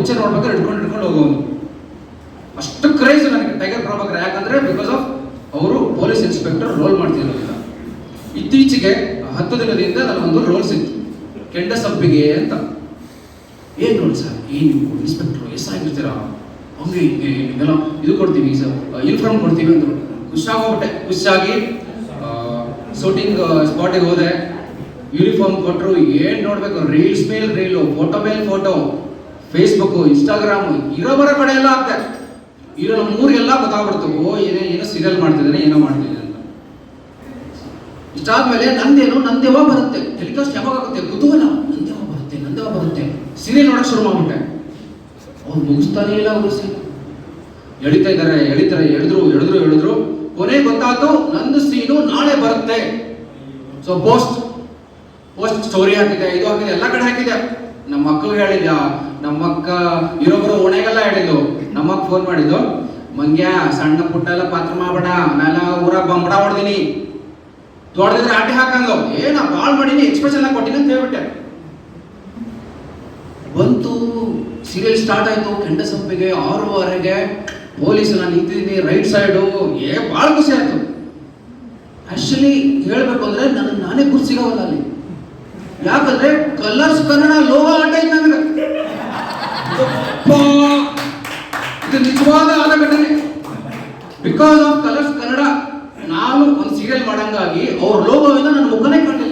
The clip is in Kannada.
ಪಿಕ್ಚರ್ ನೋಡ್ಬೇಕಾದ್ರೆ ಹಿಡ್ಕೊಂಡು ಹಿಡ್ಕೊಂಡು ಹೋಗೋನು ಅಷ್ಟು ಕ್ರೇಜ್ ನನಗೆ ಟೈಗರ್ ಪ್ರಭಾಕರ್. ಯಾಕಂದ್ರೆ ಬಿಕಾಸ್ ಆಫ್ ಅವರು ಪೊಲೀಸ್ ಇನ್ಸ್ಪೆಕ್ಟರ್ ರೋಲ್ ಮಾಡ್ತಿರೋದಿಲ್ಲ ಇತ್ತೀಚೆಗೆ ಹತ್ತು ದಿನದಿಂದ ನನಗೊಂದು ರೋಲ್ ಸಿಕ್ತು. ಕೆಂಡ ಸಬ್ಬಿಗೆ ಅಂತ. ಏನ್ ರೋಲ್ ಸರ್ ಏನು ನೀವು ಇನ್ಸ್ಪೆಕ್ಟರ್ ಎಸ್ ಆಗಿರ್ತೀರಾ? ಹಂಗೆ ಹಿಂಗೆ ಇದೆಲ್ಲ ಇದು ಕೊಡ್ತೀವಿ ಸರ್ ಯೂನಿಫಾರ್ಮ್ ಕೊಡ್ತೀವಿ ಅಂತ ಖುಷಾಗೋಗ್ಬಿಟ್ಟೆ ಖುಷಿಯಾಗಿ ಶೂಟಿಂಗ್ ಸ್ಪಾಟಿಗೆ ಹೋದೆ. ಯೂನಿಫಾರ್ಮ್ ಕೊಟ್ಟರು ಏನು ನೋಡಬೇಕು? ರೀಲ್ಸ್ ಮೇಲೆ ರೀಲು ಫೋಟೋ ಮೇಲೆ ಫೋಟೋ ಫೇಸ್ಬುಕ್ ಇನ್ಸ್ಟಾಗ್ರಾಮ್ ಇರೋ ಬರೋ ಕಡೆ ಎಲ್ಲ ಆಗ್ತಾ ಇರೋ ನಮ್ಮ ಗೊತ್ತಾಗ್ಬಿಡ್ತು, ಓ, ಏನೇ, ಏನೋ ಸೀರಿಯಲ್ ಮಾಡ್ತಿದ್ದಾನೆ ಏನೋ ಮಾಡ್ತಿದ್ದಾನೆ ಅಂತ. ಇಷ್ಟಾದ್ಮೇಲೆ ನಂದೇನು, ನಂದು ಯಾವಾಗ ಬರುತ್ತೆ? ಟೆಲಿಕಾಸ್ಟ್ ಯಾವಾಗ ಆಗುತ್ತೆ? ಕುತೂಹಲ ನಂದು ಯಾವಾಗ ಬರುತ್ತೆ? ನಂದು ಯಾವಾಗ ಬರುತ್ತೆ? ಸೀರಿಯಲ್ ನೋಡಕ್ ಶುರು ಮಾಡ್ಬಿಟ್ಟೆ. ಅವ್ರು ಮುಗಿಸ್ತಾನೆ ಇಲ್ಲ ಅವರು ಎಳಿತಾ ಇದ್ದಾರೆ, ಎಳಿತಾರೆ, ಎಳೆದ್ರು ಎಳೆದ್ರು ಎಳೆದ್ರು. ಕೊನೆ ಗೊತ್ತಾಯ್ತು, ನಂದು ಸೀನು ನಾಳೆ ಬರುತ್ತೆ. ಸೊ ಪೋಸ್ಟ್ ಪೋಸ್ಟ್ ಸ್ಟೋರಿ ಹಾಕಿದೆ, ಇದು ಹಾಕಿದೆ, ಎಲ್ಲ ಕಡೆ ಹಾಕಿದೆ. ನಮ್ಮ ಮಕ್ಕಳು ಹೇಳಿದ್ದ ನಮ್ಮ ಅಕ್ಕ ಇರೋಬ್ರು ಓಣೆಗೆಲ್ಲ ಹೇಳಿದ್ದು. ನಮ್ಮಕ್ಕ ಫೋನ್ ಮಾಡಿದ್ದು, ಮಂಗ್ಯ, ಸಣ್ಣ ಪುಟ್ಟ ಎಲ್ಲ ಪಾತ್ರ ಮಾಡಬೇಡ ನಾನೆಲ್ಲ ಊರ ಬಂಬಡ ದೊಡ್ಡದಿದ್ರೆ ಆಟೆ ಹಾಕಂದು ಏನ, ಬಾಳ್ ಮಾಡೀನಿ ಎಕ್ಸ್ಪ್ರೆಷನ್ ಕೊಟ್ಟಿನಿ ಅಂತ ಹೇಳ್ಬಿಟ್ಟೆ. ಬಂತು ಸೀರಿಯಲ್ ಸ್ಟಾರ್ಟ್ ಆಯ್ತು. ಕೆಂಡ ಸಂಪಿಗೆ ಆರೂವರೆಗೆ ಪೊಲೀಸ್ ನಾನು ನಿಂತಿದ್ದೀನಿ ರೈಟ್ ಸೈಡು ಏ ಭಾಳ ಖುಷಿ ಆಯ್ತು. ಆಕ್ಚುಲಿ ಹೇಳ್ಬೇಕು ಅಂದ್ರೆ ನನ್ನ ನಾನೇ ಗುರ್ಸಿಗವಲ್ಲ ಅಲ್ಲಿ. ಯಾಕಂದ್ರೆ ಕಲರ್ಸ್ ಕನ್ನಡ ಲೋಹ ಆಟ ಇದೆ ನನಗೆ. ಇದು ನಿಜವಾದ ಆದ ಘಟನೆ ಬಿಕಾಸ್ ಆಫ್ ಕಲರ್ಸ್ ಕನ್ನಡ, ನಾನು ಒಂದು ಸೀರಿಯಲ್ ಮಾಡಂಗಾಗಿ ಅವ್ರ ಲೋಗೋವಿಂದ ನನ್ನ ಮುಖನೇ ಕಂಡು